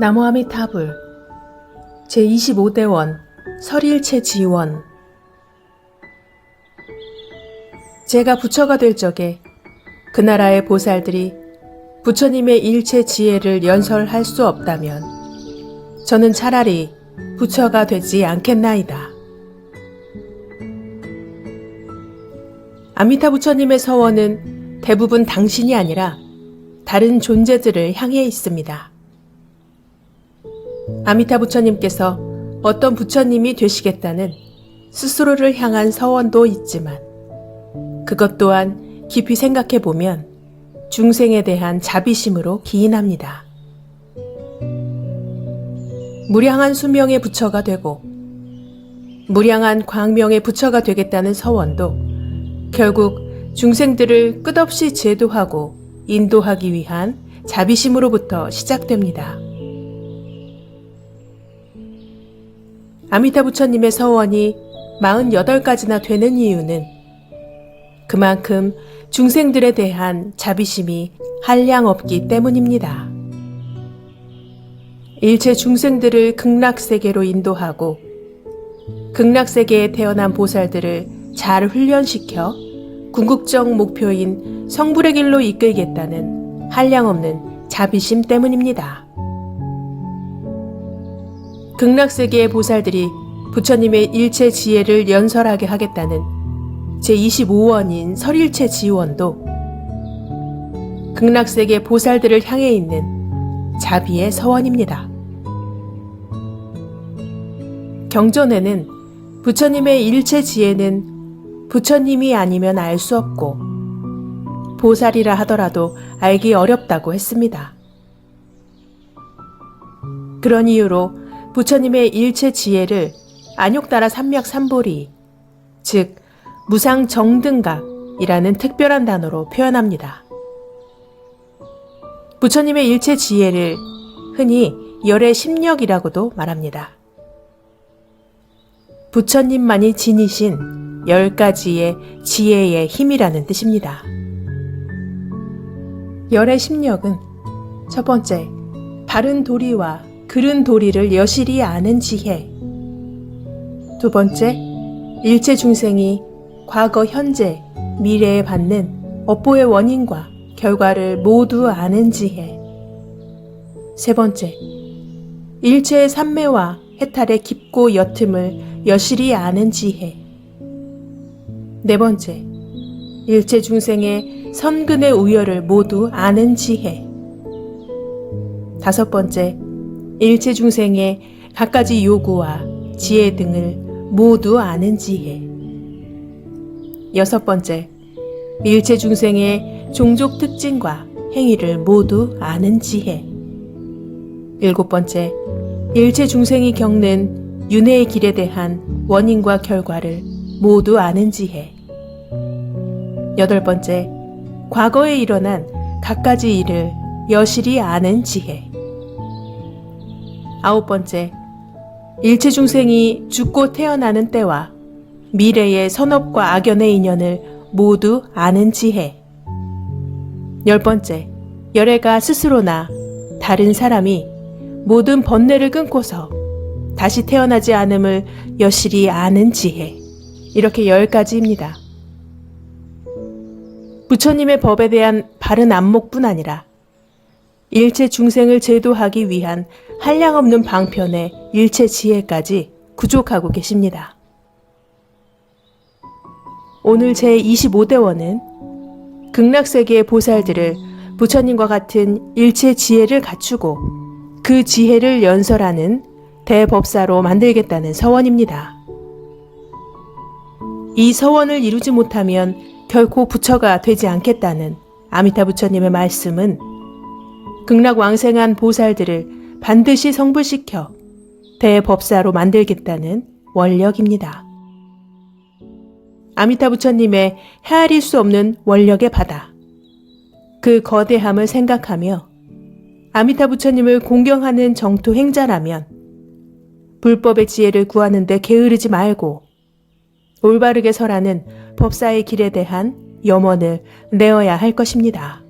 나무아미 타불 제25대원 설일체 지원 제가 부처가 될 적에 그 나라의 보살들이 부처님의 일체 지혜를 연설할 수 없다면 저는 차라리 부처가 되지 않겠나이다. 아미타 부처님의 서원은 대부분 당신이 아니라 다른 존재들을 향해 있습니다. 아미타 부처님께서 어떤 부처님이 되시겠다는 스스로를 향한 서원도 있지만 그것 또한 깊이 생각해 보면 중생에 대한 자비심으로 기인합니다. 무량한 수명의 부처가 되고 무량한 광명의 부처가 되겠다는 서원도 결국 중생들을 끝없이 제도하고 인도하기 위한 자비심으로부터 시작됩니다. 아미타 부처님의 서원이 48가지나 되는 이유는 그만큼 중생들에 대한 자비심이 한량 없기 때문입니다. 일체 중생들을 극락세계로 인도하고 극락세계에 태어난 보살들을 잘 훈련시켜 궁극적 목표인 성불의 길로 이끌겠다는 한량없는 자비심 때문입니다. 극락세계의 보살들이 부처님의 일체 지혜를 연설하게 하겠다는 제25원인 설일체 지원도 극락세계 보살들을 향해 있는 자비의 서원입니다. 경전에는 부처님의 일체 지혜는 부처님이 아니면 알 수 없고 보살이라 하더라도 알기 어렵다고 했습니다. 그런 이유로 부처님의 일체 지혜를 안욕따라 삼맥 삼보리, 즉 무상 정등각이라는 특별한 단어로 표현합니다. 부처님의 일체 지혜를 흔히 열의 심력이라고도 말합니다. 부처님만이 지니신 열 가지의 지혜의 힘이라는 뜻입니다. 열의 심력은 첫 번째, 바른 도리와 그른 도리를 여실히 아는 지혜. 두 번째, 일체 중생이 과거, 현재, 미래에 받는 업보의 원인과 결과를 모두 아는 지혜. 세 번째, 일체의 삼매와 해탈의 깊고 옅음을 여실히 아는 지혜. 네 번째, 일체 중생의 선근의 우열을 모두 아는 지혜. 다섯 번째, 일체 중생의 갖가지 요구와 지혜 등을 모두 아는 지혜. 여섯 번째, 일체 중생의 종족 특징과 행위를 모두 아는 지혜. 일곱 번째, 일체 중생이 겪는 윤회의 길에 대한 원인과 결과를 모두 아는 지혜. 여덟 번째, 과거에 일어난 갖가지 일을 여실히 아는 지혜. 아홉 번째, 일체 중생이 죽고 태어나는 때와 미래의 선업과 악연의 인연을 모두 아는 지혜. 열 번째, 열애가 스스로나 다른 사람이 모든 번뇌를 끊고서 다시 태어나지 않음을 여실히 아는 지혜. 이렇게 열 가지입니다. 부처님의 법에 대한 바른 안목뿐 아니라 일체 중생을 제도하기 위한 한량없는 방편의 일체 지혜까지 구족하고 계십니다. 오늘 제25대원은 극락세계의 보살들을 부처님과 같은 일체 지혜를 갖추고 그 지혜를 연설하는 대법사로 만들겠다는 서원입니다. 이 서원을 이루지 못하면 결코 부처가 되지 않겠다는 아미타 부처님의 말씀은 극락 왕생한 보살들을 반드시 성불시켜 대법사로 만들겠다는 원력입니다. 아미타 부처님의 헤아릴 수 없는 원력의 바다. 그 거대함을 생각하며 아미타 부처님을 공경하는 정토 행자라면 불법의 지혜를 구하는데 게으르지 말고 올바르게 설하는 법사의 길에 대한 염원을 내어야 할 것입니다.